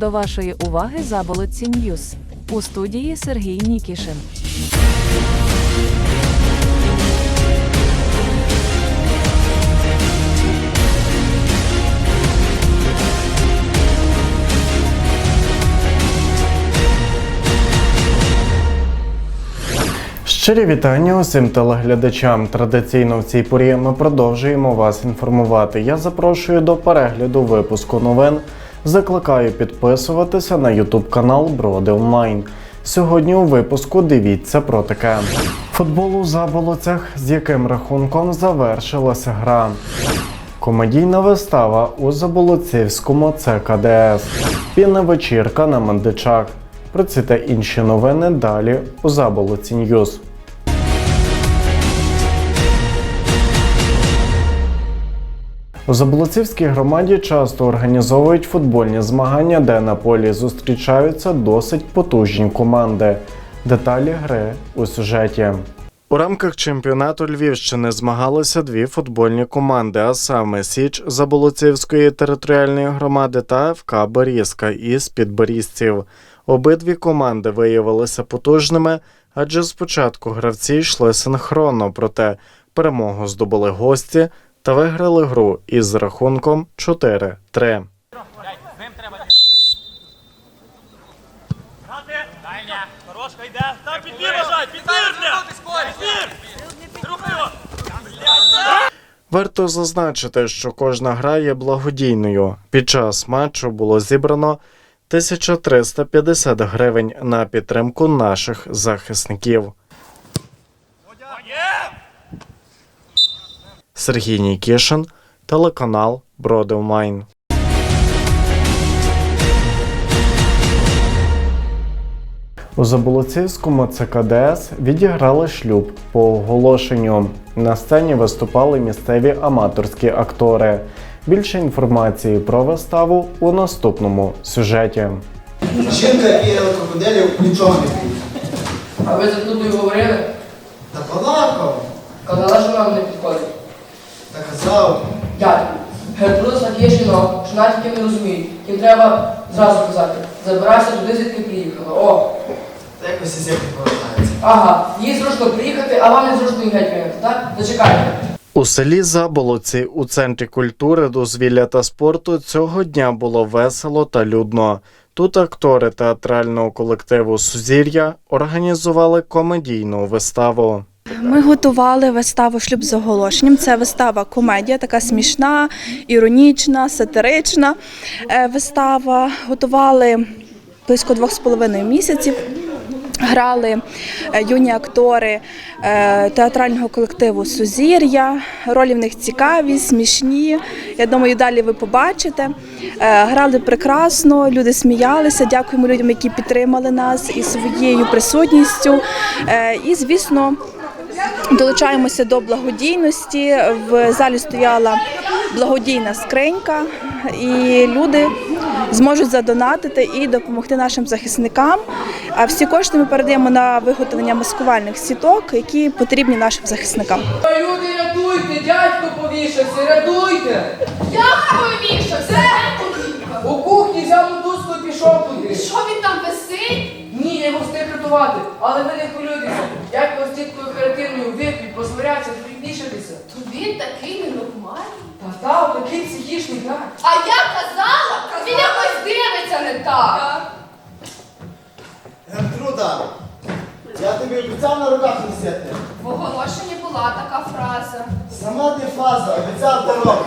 До вашої уваги Заболотці Ньюз. У студії Сергій Нікішин. Щирі вітання усім телеглядачам. Традиційно в цій порі ми продовжуємо вас інформувати. Я запрошую до перегляду випуску новин. Закликаю підписуватися на YouTube канал Броди Онлайн. Сьогодні у випуску дивіться про таке: футбол у заболоцях, з яким рахунком завершилася гра. Комедійна вистава у Заболоцівському ЦКДС. Пінна вечірка на Мандичах. Про ці та інші новини далі у Заболоці Ньюз. У Заблоцівській громаді часто організовують футбольні змагання, де на полі зустрічаються досить потужні команди. Деталі гри у сюжеті. У рамках чемпіонату Львівщини змагалися дві футбольні команди, а саме Січ Заболоцівської територіальної громади та ФК Борізка із підборізців. Обидві команди виявилися потужними, адже спочатку гравці йшли синхронно, проте перемогу здобули гості та виграли гру із рахунком 4-3. Грати! Хорошка! Варто зазначити, що кожна гра є благодійною. Під час матчу було зібрано 1350 гривень на підтримку наших захисників. Є! Сергій Нікішин, телеканал Бродевмайн. У Заболоцівському ЦКДС відіграли шлюб по оголошенню. На сцені виступали місцеві аматорські актори. Більше інформації про виставу у наступному сюжеті. Жінка, є крокодилів, нічого не. А ви за Дудою говорили? Та балакав, Казала, що нам не підходить. Казав. Дядьку, Гертруда таке жінок, що навіть не розуміють. Їм треба зразу казати. Забирайся туди, звідки приїхала. О, Та якось із як повертається. ага, їй зручно приїхати, а вам не зручно і геть виїхати, так? Зачекайте. У селі Заболоці у центрі культури, дозвілля та спорту цього дня було весело та людно. Тут актори театрального колективу Сузір'я організували комедійну виставу. Ми готували виставу Шлюб з оголошенням. Це вистава комедія, така смішна, іронічна, сатирична е, вистава. Готували близько двох з половиною місяців. Грали е, юні актори е, театрального колективу Сузір'я. Ролі в них цікаві, смішні. Я думаю, далі ви побачите. Грали прекрасно, люди сміялися. Дякуємо людям, які підтримали нас і своєю присутністю. І, звісно, Долучаємося до благодійності. В залі стояла благодійна скринька, і люди зможуть задонатити і допомогти нашим захисникам. А всі кошти ми передаємо на виготовлення маскувальних сіток, які потрібні нашим захисникам. Люди, рятуйте, дядько повішався, рятуйте! Як повішався? У кухні взяв мотузку і пішов туди. Що він там висить? Його встиг рятувати, але ви не хвилюйтеся. Дядько з тіткою оперативною вип'ють, посваряться, будуть вішатися. То він такий ненормальний. Та та, такий психічний, так. А я казала, він якось дивиться не так. Гертруда, я тобі обіцяв на руках носити. В оголошенні була така фраза. Сама ти фаза, обіцяв дорогу.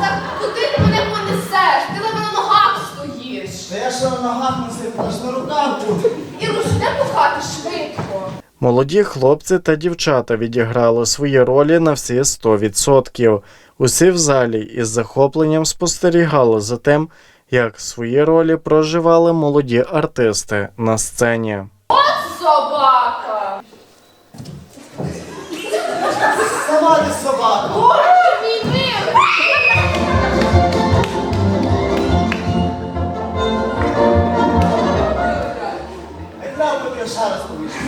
Так куди ще на ногах носив, буду. І рушне пухати швидко. Молоді хлопці та дівчата відіграли свої ролі на всі 100%. Усі в залі із захопленням спостерігали за тим, як свої ролі проживали молоді артисти на сцені. Собака. Сама ти собака.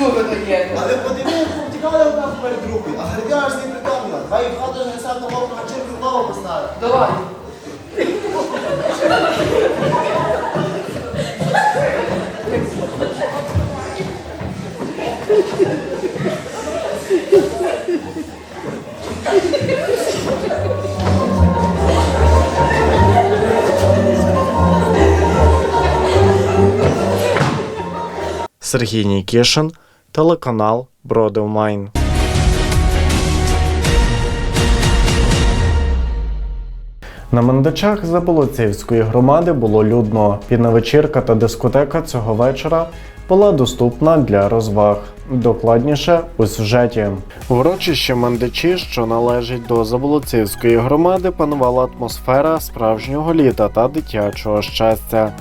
Ну, ви даєте. Але подивіться, повтікали одна поперед другої, а Гердя аж не притомила. Хай в хату ж геса того качинку знову поставили. Давай. Сергей Никешин – телеканал Бродевмайн. На мандачах Заболоцівської громади було людно. Пінна вечірка та дискотека цього вечора була доступна для розваг. Докладніше у сюжеті. В урочищі мандачі, що належить до Заболоцівської громади, панувала атмосфера справжнього літа та дитячого щастя.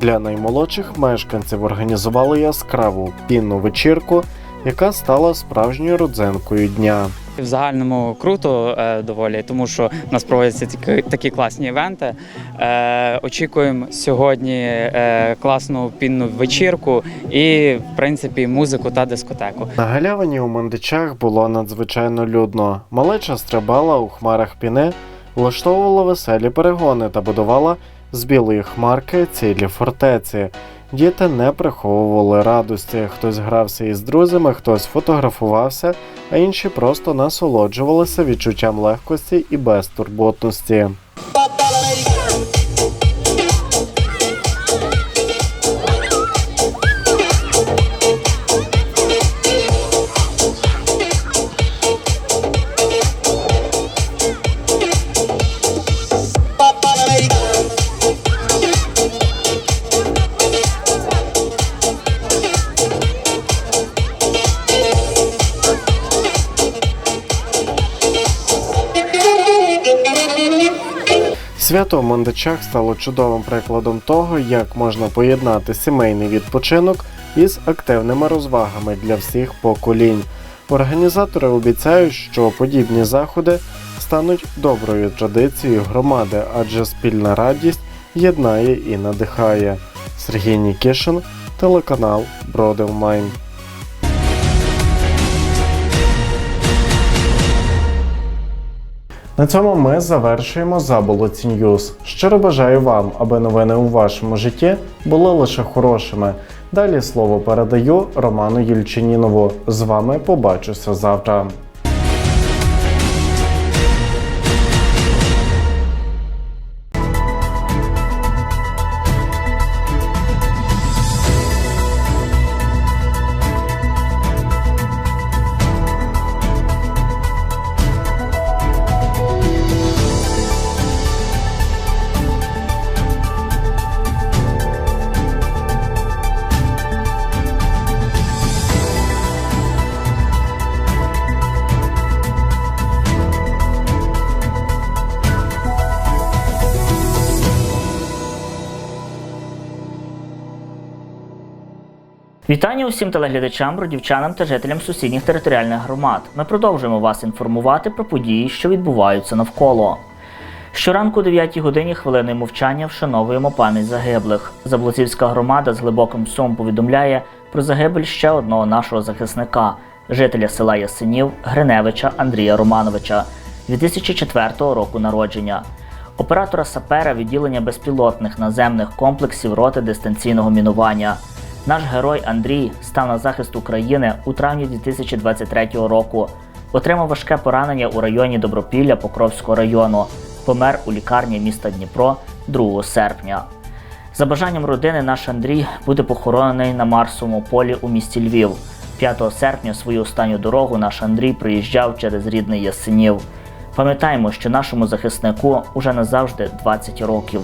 Для наймолодших мешканців організували яскраву пінну вечірку, яка стала справжньою родзинкою дня. В загальному круто е, доволі, тому що в нас проводяться такі, такі класні івенти. Е, очікуємо сьогодні е, класну пінну вечірку і, в принципі, музику та дискотеку. На галявині у Мандичах було надзвичайно людно. Малеча стрибала у хмарах піни, влаштовувала веселі перегони та будувала з білої хмарки цілі фортеці. Діти не приховували радості. Хтось грався із друзями, хтось фотографувався, а інші просто насолоджувалися відчуттям легкості і безтурботності. Свято в Мандичах стало чудовим прикладом того, як можна поєднати сімейний відпочинок із активними розвагами для всіх поколінь. Організатори обіцяють, що подібні заходи стануть доброю традицією громади, адже спільна радість єднає і надихає. Сергій Нікішин, телеканал Бродевмайн. На цьому ми завершуємо Заболоці Ньюз. Щиро бажаю вам, аби новини у вашому житті були лише хорошими. Далі слово передаю Роману Єльчинінову. З вами побачуся завтра. Вітання усім телеглядачам, бродівчанам та жителям сусідніх територіальних громад. Ми продовжуємо вас інформувати про події, що відбуваються навколо. Щоранку о 9 годині хвилиною мовчання вшановуємо пам'ять загиблих. Заблоцівська громада з глибоким сумом повідомляє про загибель ще одного нашого захисника, жителя села Ясенів Гриневича Андрія Романовича 2004 року народження. Оператора сапера відділення безпілотних наземних комплексів роти дистанційного мінування. Наш герой Андрій став на захист України у травні 2023 року. Отримав важке поранення у районі Добропілля Покровського району. Помер у лікарні міста Дніпро 2 серпня. За бажанням родини наш Андрій буде похоронений на Марсовому полі у місті Львів. 5 серпня свою останню дорогу наш Андрій приїжджав через рідний Ясенів. Пам'ятаємо, що нашому захиснику уже назавжди 20 років.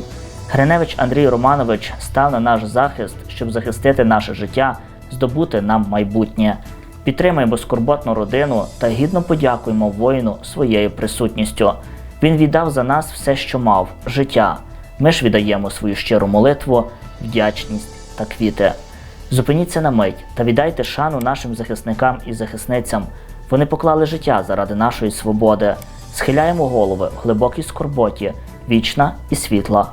Гриневич Андрій Романович став на наш захист, щоб захистити наше життя, здобути нам майбутнє. Підтримаємо скорботну родину та гідно подякуємо воїну своєю присутністю. Він віддав за нас все, що мав життя. Ми ж віддаємо свою щиру молитву, вдячність та квіти. Зупиніться на мить та віддайте шану нашим захисникам і захисницям. Вони поклали життя заради нашої свободи. Схиляємо голови в глибокій скорботі, вічна і світла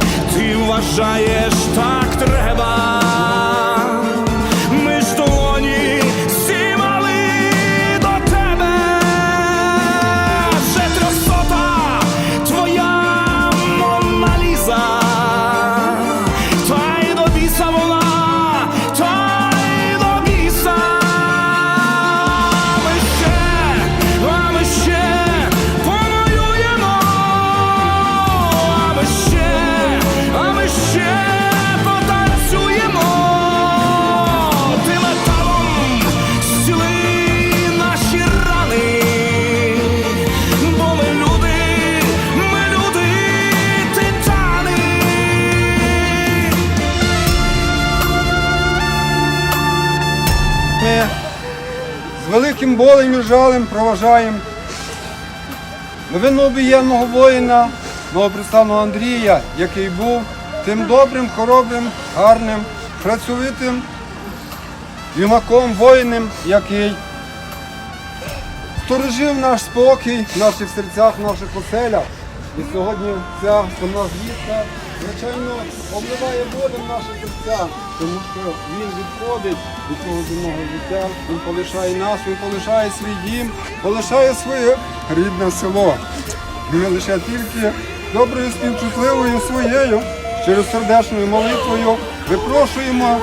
вважаєш так треба? Великим болем і жалем проважаємо новину обієнного воїна, новоприставного Андрія, який був тим добрим, хоробрим, гарним, працьовитим юнаком, воїном, який сторожив наш спокій в наших серцях, в наших оселях. І сьогодні ця сумна звістка, звичайно, обливає болем наші серця, тому що він відходить від цього земного життя, він полишає нас, він полишає свій дім, полишає своє рідне село. Ми лише тільки доброю співчутливою своєю, щиросердечною молитвою випрошуємо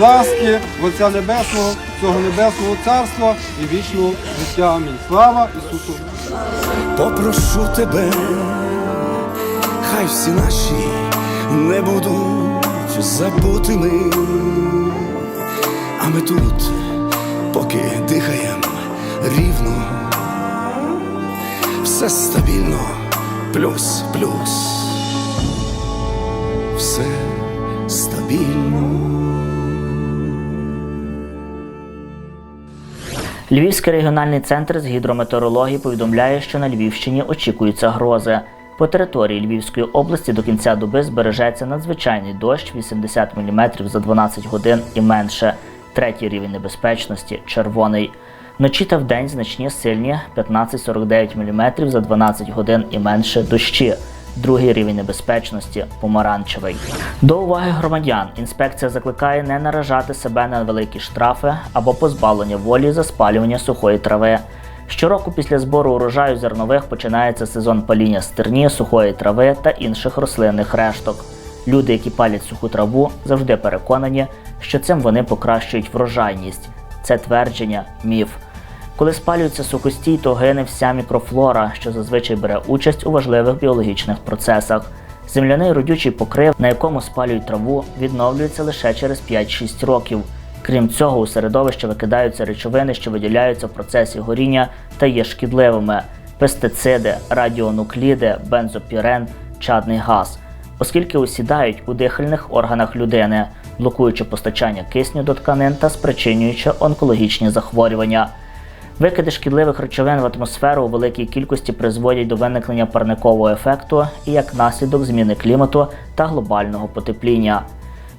ласки Отця Небесного, цього небесного царства і вічного життя. Амінь. Слава Ісусу! Попрошу тебе, хай всі наші не будуть забутими, а ми тут, поки дихаємо рівно, все стабільно, плюс, плюс, все стабільно. Львівський регіональний центр з гідрометеорології повідомляє, що на Львівщині очікуються грози. По території Львівської області до кінця доби збережеться надзвичайний дощ 80 мм за 12 годин і менше. Третій рівень небезпечності червоний. Вночі та вдень значні сильні 15-49 мм за 12 годин і менше дощі. Другий рівень небезпечності помаранчевий. До уваги громадян інспекція закликає не наражати себе на великі штрафи або позбавлення волі за спалювання сухої трави. Щороку після збору урожаю зернових починається сезон паління стерні, сухої трави та інших рослинних решток. Люди, які палять суху траву, завжди переконані, що цим вони покращують врожайність. Це твердження міф. Коли спалюється сухостій, то гине вся мікрофлора, що зазвичай бере участь у важливих біологічних процесах. Земляний родючий покрив, на якому спалюють траву, відновлюється лише через 5-6 років. Крім цього, у середовище викидаються речовини, що виділяються в процесі горіння та є шкідливими: пестициди, радіонукліди, бензопірен, чадний газ, оскільки осідають у дихальних органах людини, блокуючи постачання кисню до тканин та спричинюючи онкологічні захворювання. Викиди шкідливих речовин в атмосферу у великій кількості призводять до виникнення парникового ефекту і як наслідок зміни клімату та глобального потепління.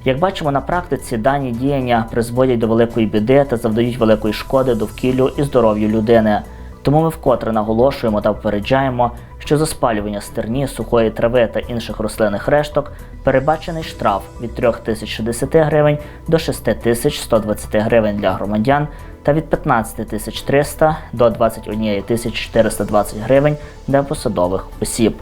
Як бачимо на практиці, дані діяння призводять до великої біди та завдають великої шкоди довкіллю і здоров'ю людини. Тому ми вкотре наголошуємо та попереджаємо, що за спалювання стерні, сухої трави та інших рослинних решток передбачений штраф від 3060 гривень до 6120 гривень для громадян та від 15300 до 21420 гривень для посадових осіб.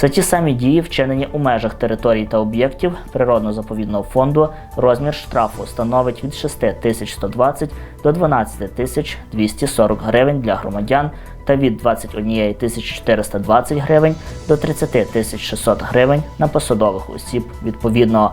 За ті самі дії, вчинені у межах територій та об'єктів природно-заповідного фонду, розмір штрафу становить від 6120 до 12240 гривень для громадян та від 21420 гривень до 30600 гривень на посадових осіб відповідно.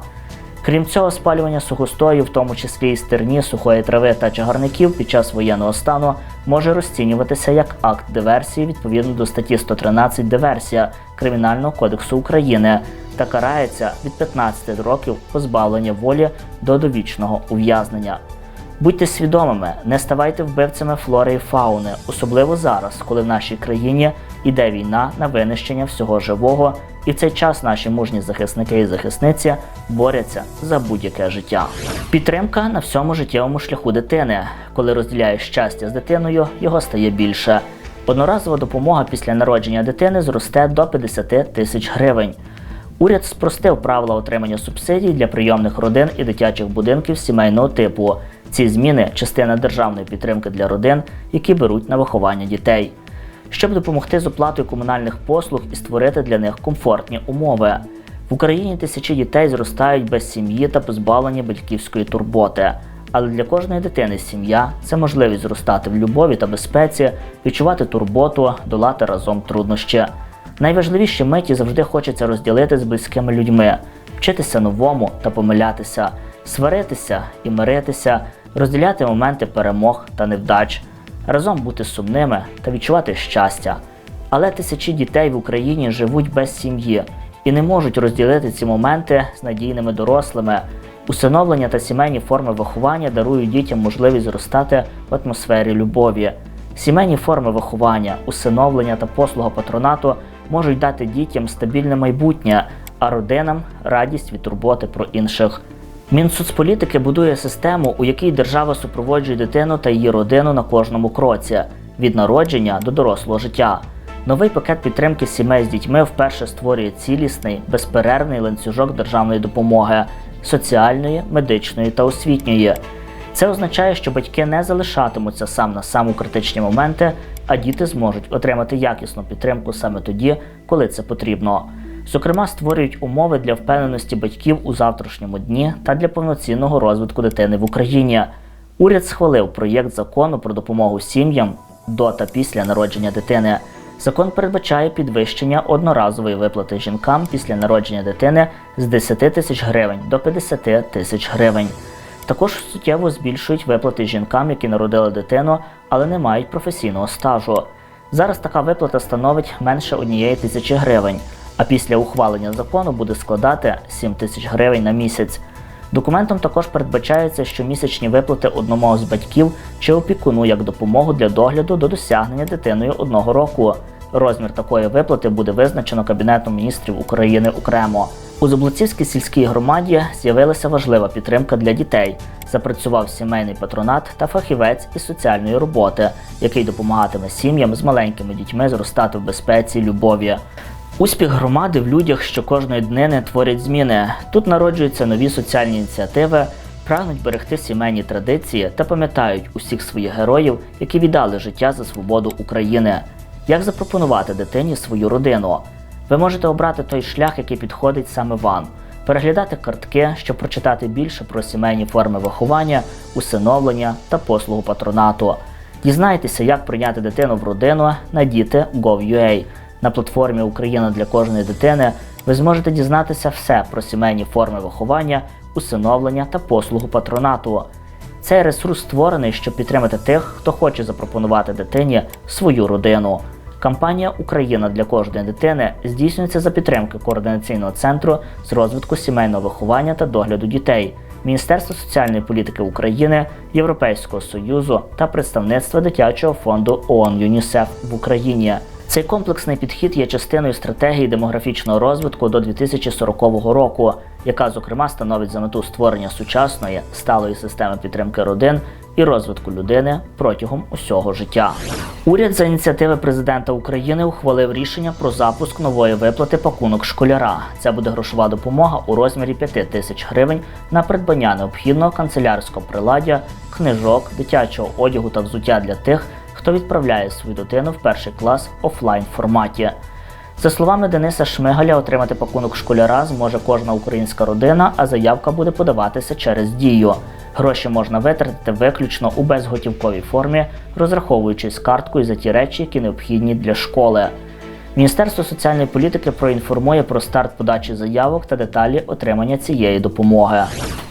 Крім цього, спалювання сухостою, в тому числі і стерні, сухої трави та чагарників під час воєнного стану, може розцінюватися як акт диверсії відповідно до статті 113 диверсія Кримінального кодексу України та карається від 15 років позбавлення волі до довічного ув'язнення. Будьте свідомими, не ставайте вбивцями флори і фауни, особливо зараз, коли в нашій країні іде війна на винищення всього живого, і в цей час наші мужні захисники і захисниці борються за будь-яке життя. Підтримка на всьому життєвому шляху дитини. Коли розділяєш щастя з дитиною, його стає більше. Одноразова допомога після народження дитини зросте до 50 тисяч гривень. Уряд спростив правила отримання субсидій для прийомних родин і дитячих будинків сімейного типу. Ці зміни частина державної підтримки для родин, які беруть на виховання дітей, щоб допомогти з оплатою комунальних послуг і створити для них комфортні умови. В Україні тисячі дітей зростають без сім'ї та позбавлені батьківської турботи. Але для кожної дитини сім'я це можливість зростати в любові та безпеці, відчувати турботу, долати разом труднощі. Найважливіші миті завжди хочеться розділити з близькими людьми, вчитися новому та помилятися, сваритися і миритися, розділяти моменти перемог та невдач, разом бути сумними та відчувати щастя. Але тисячі дітей в Україні живуть без сім'ї і не можуть розділити ці моменти з надійними дорослими. Усиновлення та сімейні форми виховання дарують дітям можливість зростати в атмосфері любові. Сімейні форми виховання, усиновлення та послуга патронату можуть дати дітям стабільне майбутнє, а родинам радість від турботи про інших. Мінсоцполітики будує систему, у якій держава супроводжує дитину та її родину на кожному кроці від народження до дорослого життя. Новий пакет підтримки сімей з дітьми вперше створює цілісний, безперервний ланцюжок державної допомоги соціальної, медичної та освітньої. Це означає, що батьки не залишатимуться сам на сам у критичні моменти, а діти зможуть отримати якісну підтримку саме тоді, коли це потрібно. Зокрема, створюють умови для впевненості батьків у завтрашньому дні та для повноцінного розвитку дитини в Україні. Уряд схвалив проєкт закону про допомогу сім'ям до та після народження дитини. Закон передбачає підвищення одноразової виплати жінкам після народження дитини з 10 тисяч гривень до 50 тисяч гривень. Також суттєво збільшують виплати жінкам, які народили дитину, але не мають професійного стажу. Зараз така виплата становить менше однієї тисячі гривень, а після ухвалення закону буде складати 7 тисяч гривень на місяць. Документом також передбачається щомісячні виплати одному з батьків чи опікуну як допомогу для догляду до досягнення дитиною одного року. Розмір такої виплати буде визначено Кабінетом міністрів України окремо. У Зоблоцівській сільській громаді з'явилася важлива підтримка для дітей. Запрацював сімейний патронат та фахівець із соціальної роботи, який допомагатиме сім'ям з маленькими дітьми зростати в безпеці, любові. Успіх громади в людях, що кожної днини творять зміни. Тут народжуються нові соціальні ініціативи, прагнуть берегти сімейні традиції та пам'ятають усіх своїх героїв, які віддали життя за свободу України. Як запропонувати дитині свою родину? Ви можете обрати той шлях, який підходить саме вам. Переглядати картки, щоб прочитати більше про сімейні форми виховання, усиновлення та послугу патронату. Дізнайтеся, як прийняти дитину в родину на діти.gov.ua. На платформі Україна для кожної дитини ви зможете дізнатися все про сімейні форми виховання, усиновлення та послугу патронату. Цей ресурс створений, щоб підтримати тих, хто хоче запропонувати дитині свою родину. Кампанія Україна для кожної дитини здійснюється за підтримки координаційного центру з розвитку сімейного виховання та догляду дітей, Міністерства соціальної політики України, Європейського союзу та представництва дитячого фонду ООН ЮНІСЕФ в Україні. Цей комплексний підхід є частиною стратегії демографічного розвитку до 2040 року, яка зокрема становить за мету створення сучасної сталої системи підтримки родин і розвитку людини протягом усього життя. Уряд за ініціативи президента України ухвалив рішення про запуск нової виплати пакунок школяра. Це буде грошова допомога у розмірі 5 тисяч гривень на придбання необхідного канцелярського приладдя, книжок, дитячого одягу та взуття для тих, хто відправляє свою дитину в перший клас офлайн форматі. За словами Дениса Шмигаля, отримати пакунок школяра зможе кожна українська родина, а заявка буде подаватися через дію. Гроші можна витратити виключно у безготівковій формі, розраховуючись карткою за ті речі, які необхідні для школи. Міністерство соціальної політики проінформує про старт подачі заявок та деталі отримання цієї допомоги.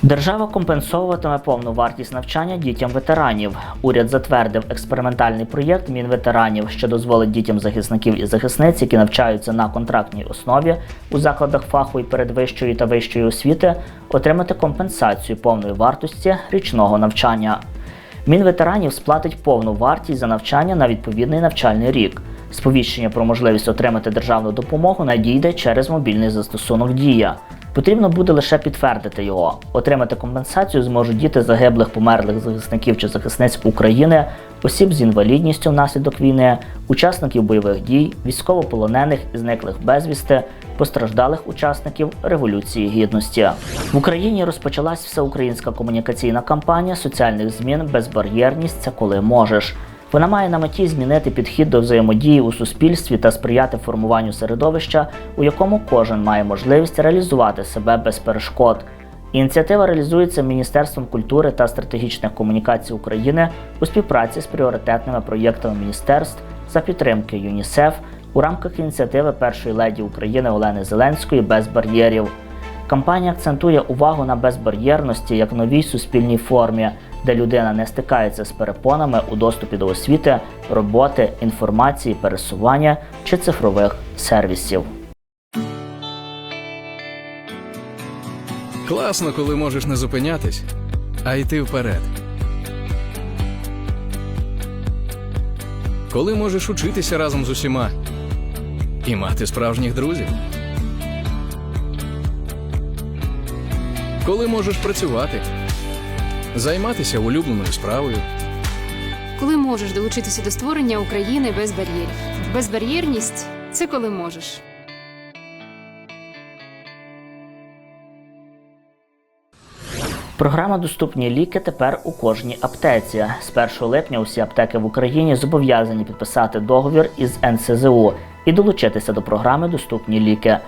Держава компенсовуватиме повну вартість навчання дітям ветеранів. Уряд затвердив експериментальний проєкт Мінветеранів, що дозволить дітям захисників і захисниць, які навчаються на контрактній основі у закладах фахової передвищої та вищої освіти, отримати компенсацію повної вартості річного навчання. Мінветеранів сплатить повну вартість за навчання на відповідний навчальний рік. Сповіщення про можливість отримати державну допомогу надійде через мобільний застосунок Дія. Потрібно буде лише підтвердити його. Отримати компенсацію зможуть діти загиблих померлих захисників чи захисниць України, осіб з інвалідністю внаслідок війни, учасників бойових дій, військовополонених і зниклих безвісти, постраждалих учасників Революції Гідності. В Україні розпочалась всеукраїнська комунікаційна кампанія соціальних змін безбар'єрність це коли можеш. Вона має на меті змінити підхід до взаємодії у суспільстві та сприяти формуванню середовища, у якому кожен має можливість реалізувати себе без перешкод. Ініціатива реалізується Міністерством культури та стратегічних комунікацій України у співпраці з пріоритетними проєктами міністерств за підтримки ЮНІСЕФ у рамках ініціативи першої леді України Олени Зеленської без бар'єрів. Кампанія акцентує увагу на безбар'єрності як новій суспільній формі, де людина не стикається з перепонами у доступі до освіти, роботи, інформації, пересування чи цифрових сервісів. Класно, коли можеш не зупинятись, а йти вперед. Коли можеш учитися разом з усіма і мати справжніх друзів. Коли можеш працювати, займатися улюбленою справою. Коли можеш долучитися до створення України без бар'єрів. Безбар'єрність це коли можеш. Програма Доступні ліки тепер у кожній аптеці. З 1 липня усі аптеки в Україні зобов'язані підписати договір із НСЗУ і долучитися до програми Доступні ліки.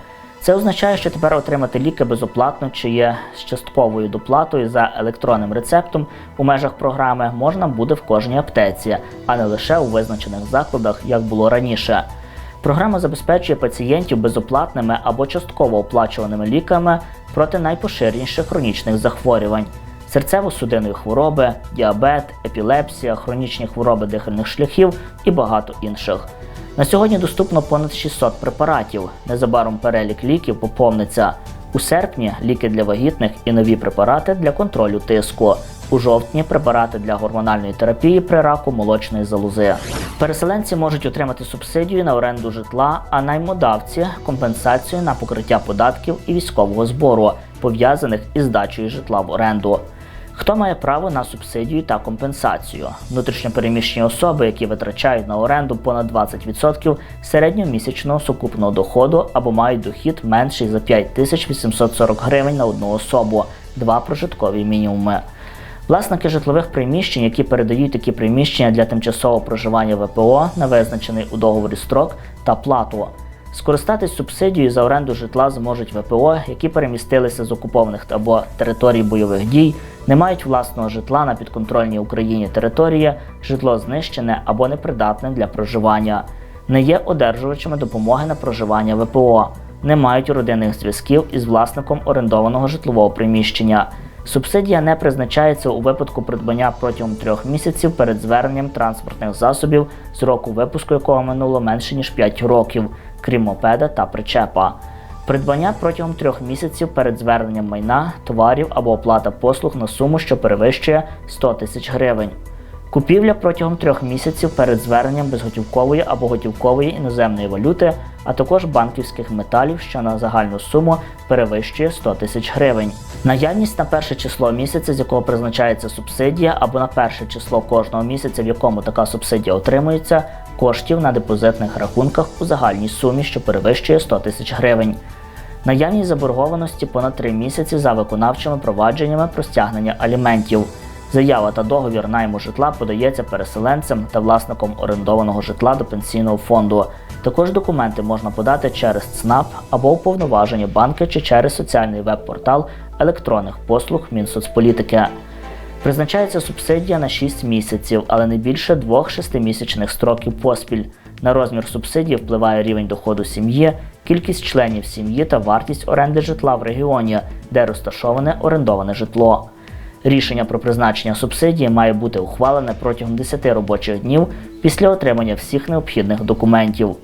Це означає, що тепер отримати ліки безоплатно чи є з частковою доплатою за електронним рецептом у межах програми можна буде в кожній аптеці, а не лише у визначених закладах, як було раніше. Програма забезпечує пацієнтів безоплатними або частково оплачуваними ліками проти найпоширеніших хронічних захворювань: серцево-судинної хвороби, діабет, епілепсія, хронічні хвороби дихальних шляхів і багато інших. На сьогодні доступно понад 600 препаратів. Незабаром перелік ліків поповниться. У серпні ліки для вагітних і нові препарати для контролю тиску. У жовтні препарати для гормональної терапії при раку молочної залози. Переселенці можуть отримати субсидію на оренду житла, а наймодавці компенсацію на покриття податків і військового збору, пов'язаних із здачею житла в оренду. Хто має право на субсидію та компенсацію? Внутрішньопереміщені особи, які витрачають на оренду понад 20% середньомісячного сукупного доходу або мають дохід менший за 5840 гривень на одну особу, два прожиткові мінімуми. Власники житлових приміщень, які передають такі приміщення для тимчасового проживання ВПО на визначений у договорі строк та плату. Скористатись субсидією за оренду житла зможуть ВПО, які перемістилися з окупованих або територій бойових дій, не мають власного житла на підконтрольній Україні території, житло знищене або непридатне для проживання, не є одержувачами допомоги на проживання ВПО, не мають родинних зв'язків із власником орендованого житлового приміщення. Субсидія не призначається у випадку придбання протягом трьох місяців перед зверненням транспортних засобів, з року випуску якого минуло менше ніж 5 років, крім мопеда та причепа. Придбання протягом трьох місяців перед зверненням майна, товарів або оплата послуг на суму, що перевищує 100 тисяч гривень. Купівля протягом трьох місяців перед зверненням безготівкової або готівкової іноземної валюти, а також банківських металів, що на загальну суму перевищує 100 тисяч гривень. Наявність на перше число місяця, з якого призначається субсидія, або на перше число кожного місяця, в якому така субсидія отримується, коштів на депозитних рахунках у загальній сумі, що перевищує 100 тисяч гривень. Наявність заборгованості понад 3 місяці за виконавчими провадженнями про стягнення аліментів. Заява та договір найму житла подається переселенцям та власникам орендованого житла до пенсійного фонду. Також документи можна подати через ЦНАП або уповноважені банки чи через соціальний веб-портал електронних послуг Мінсоцполітики. Призначається субсидія на 6 місяців, але не більше двох шестимісячних строків поспіль. На розмір субсидії впливає рівень доходу сім'ї, кількість членів сім'ї та вартість оренди житла в регіоні, де розташоване орендоване житло. Рішення про призначення субсидії має бути ухвалене протягом 10 робочих днів після отримання всіх необхідних документів.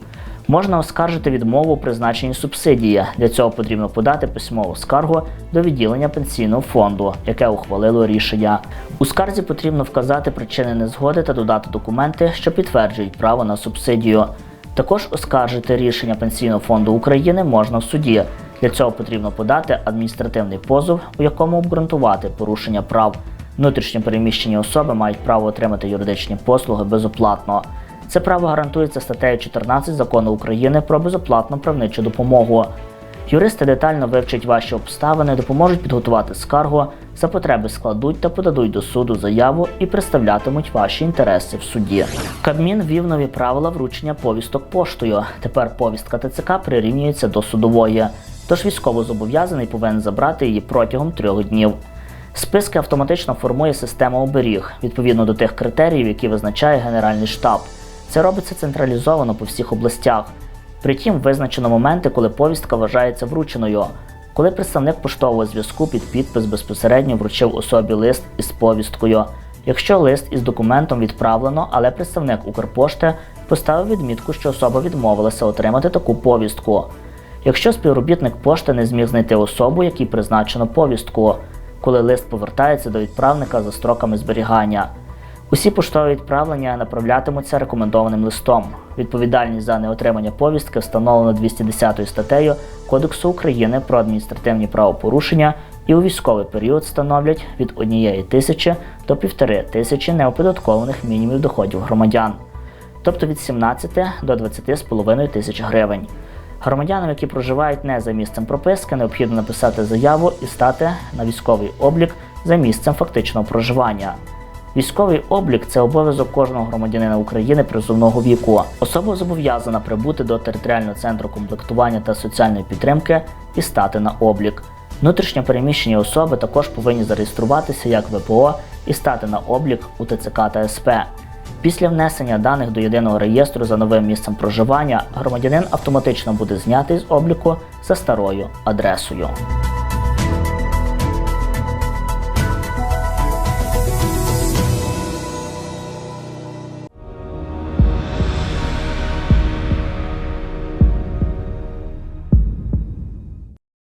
Можна оскаржити відмову у призначенні субсидії. Для цього потрібно подати письмову скаргу до відділення пенсійного фонду, яке ухвалило рішення. У скарзі потрібно вказати причини незгоди та додати документи, що підтверджують право на субсидію. Також оскаржити рішення Пенсійного фонду України можна в суді. Для цього потрібно подати адміністративний позов, у якому обґрунтувати порушення прав. Внутрішньо переміщені особи мають право отримати юридичні послуги безоплатно. Це право гарантується статтею 14 закону України про безоплатну правничу допомогу. Юристи детально вивчать ваші обставини, допоможуть підготувати скаргу, за потреби складуть та подадуть до суду заяву і представлятимуть ваші інтереси в суді. Кабмін ввів нові правила вручення повісток поштою. Тепер повістка ТЦК прирівнюється до судової, тож військовозобов'язаний повинен забрати її протягом трьох днів. Списки автоматично формує система оберіг відповідно до тих критеріїв, які визначає Генеральний штаб. Це робиться централізовано по всіх областях. Притім, визначено моменти, коли повістка вважається врученою. Коли представник поштового зв'язку під підпис безпосередньо вручив особі лист із повісткою. Якщо лист із документом відправлено, але представник Укрпошти поставив відмітку, що особа відмовилася отримати таку повістку. Якщо співробітник пошти не зміг знайти особу, якій призначено повістку, коли лист повертається до відправника за строками зберігання. Усі поштові відправлення направлятимуться рекомендованим листом. Відповідальність за неотримання повістки встановлено 210 статтею Кодексу України про адміністративні правопорушення і у військовий період становлять від 1 тисячі до 1,5 тисячі неоподаткованих мінімумів доходів громадян, тобто від 17 до 20,5 тисяч гривень. Громадянам, які проживають не за місцем прописки, необхідно написати заяву і стати на військовий облік за місцем фактичного проживання. Військовий облік це обов'язок кожного громадянина України призовного віку. Особа зобов'язана прибути до територіального центру комплектування та соціальної підтримки і стати на облік. Внутрішньо переміщені особи також повинні зареєструватися як ВПО і стати на облік у ТЦК та СП. Після внесення даних до єдиного реєстру за новим місцем проживання громадянин автоматично буде знятий з обліку за старою адресою.